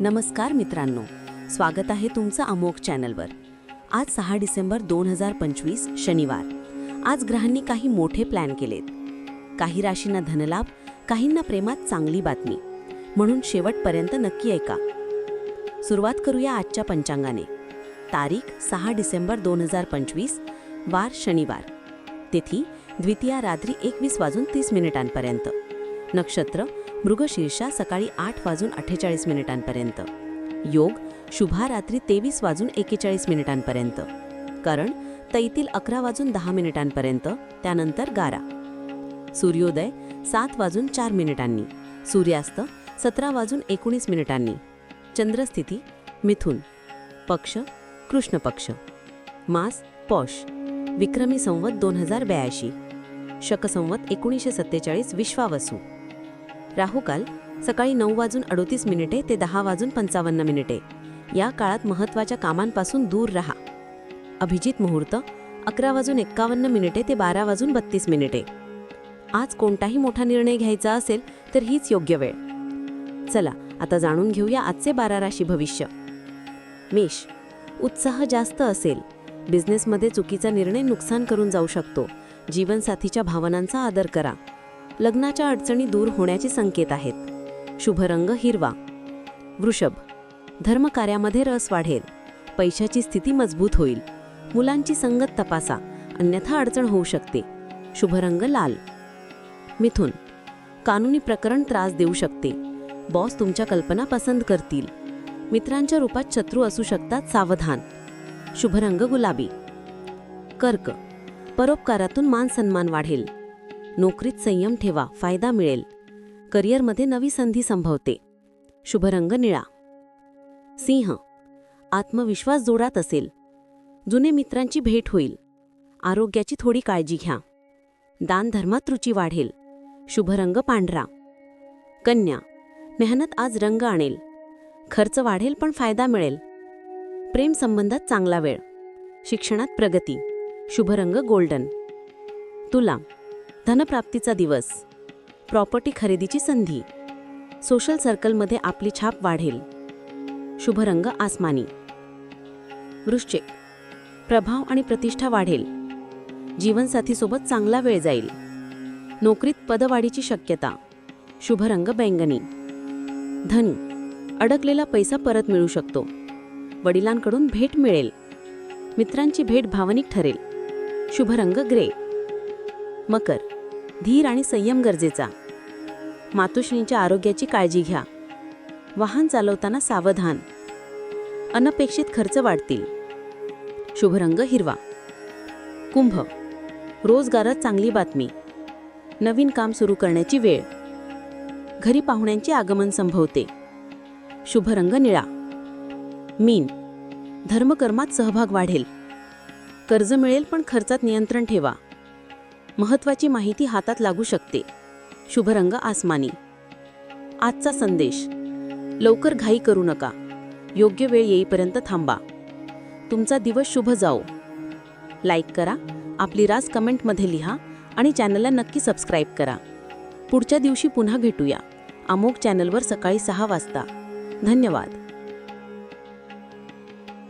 नमस्कार मित्रांनो. स्वागत आहे तुमचं अमोघ चॅनलवर. आज सहा डिसेंबर दोन हजार पंचवीस शनिवार. आज ग्रहांनी काही मोठे प्लॅन केलेत. काही राशींना धनलाभ काहींना प्रेमात चांगली बातमी. म्हणून शेवटपर्यंत नक्की ऐका. सुरुवात करूया आजच्या पंचांगाने. तारीख सहा डिसेंबर दोन हजार पंचवीस वार शनिवार. तिथी द्वितीया रात्री एकवीस वाजून तीस मिनिटांपर्यंत. नक्षत्र मृगशीर्षा सकाळी आठ वाजून अठ्ठेचाळीस मिनिटांपर्यंत. योग शुभा रात्री तेवीस वाजून एकेचाळीस मिनिटांपर्यंत. करण तैतील अकरा वाजून दहा मिनिटांपर्यंत त्यानंतर गारा. सूर्योदय सात वाजून चार मिनिटांनी. सूर्यास्त सतरा वाजून एकोणीस मिनिटांनी. चंद्रस्थिती मिथुन. पक्ष कृष्ण पक्ष मास पौष. विक्रमी संवत दोन हजार ब्याऐंशी. शकसंवत एकोणीसशे सत्तेचाळीस विश्वावसू. राहुकाल सकाळी नऊ वाजून अडोतीस मिनिटे ते दहा वाजून पंचावन्न मिनिटे. या काळात महत्त्वाच्या कामांपासून दूर राहा. अभिजित मुहूर्त अकरा वाजून एक्कावन्न मिनिटे ते बारा वाजून बत्तीस मिनिटे. आज कोणताही मोठा निर्णय घ्यायचा असेल तर हीच योग्य वेळ. चला आता जाणून घेऊया आजचे बारा राशी भविष्य. मेष उत्साह जास्त असेल. बिझनेसमध्ये चुकीचा निर्णय नुकसान करून जाऊ शकतो. जीवनसाथीच्या भावनांचा आदर करा. लग्नाच्या अडचणी दूर होण्याचे संकेत आहेत. शुभ रंग हिरवा. वृषभ. धर्मकार्यामध्ये रस वाढेल. पैशाची स्थिती मजबूत होईल. मुलांची संगत तपासा. अन्यथा अडचण होऊ शकते. शुभ रंग लाल. मिथुन. कानुनी प्रकरण त्रास देऊ शकते. बॉस तुमच्या कल्पना पसंत करतील. मित्रांच्या रूपात शत्रू असू शकतात सावधान. शुभ रंग गुलाबी. कर्क. परोपकारातून मान सन्मान वाढेल. नोकरीत संयम ठेवा फायदा मिळेल. करिअरमध्ये नवी संधी संभवते. शुभरंग निळा. सिंह. आत्मविश्वास जोरात असेल. जुने मित्रांची भेट होईल. आरोग्याची थोडी काळजी घ्या. दानधर्मात रुची वाढेल. शुभरंग पांढरा. कन्या. मेहनत आज रंग आणेल. खर्च वाढेल पण फायदा मिळेल. प्रेमसंबंधात चांगला वेळ. शिक्षणात प्रगती. शुभरंग गोल्डन. तुला. धनप्राप्तीचा दिवस. प्रॉपर्टी खरेदीची संधी. सोशल सर्कलमध्ये आपली छाप वाढेल. शुभ रंग आसमानी वृश्चिक प्रभाव आणि प्रतिष्ठा वाढेल. जीवनसाथीसोबत चांगला वेळ जाईल. नोकरीत पदवाढीची शक्यता. शुभ रंग बैंगनी. धनु. अडकलेला पैसा परत मिळू शकतो. वडिलांकडून भेट मिळेल. मित्रांची भेट भावनिक ठरेल. शुभ रंग ग्रे. मकर. धीर आणि संयम गरजेचा. मातोश्रींच्या आरोग्याची काळजी घ्या. वाहन चालवताना सावधान. अनपेक्षित खर्च वाढतील. शुभरंग हिरवा. कुंभ. रोजगारात चांगली बातमी. नवीन काम सुरू करण्याची वेळ. घरी पाहुण्यांचे आगमन संभवते. शुभरंग निळा. मीन. धर्मकर्मात सहभाग वाढेल. कर्ज मिळेल पण खर्चात नियंत्रण ठेवा. महत्वाची माहिती हातात लागू शकते. शुभ रंग आसमानी. आजचा संदेश. लवकर घाई करू नका. योग्य वेळ येईपर्यंत थांबा. तुमचा दिवस शुभ जाओ. लाईक करा आपली रास कमेंटमध्ये लिहा आणि चॅनलला नक्की सबस्क्राईब करा. पुढच्या दिवशी पुन्हा भेटूया. अमोक चॅनलवर सकाळी सहा वाजता. धन्यवाद.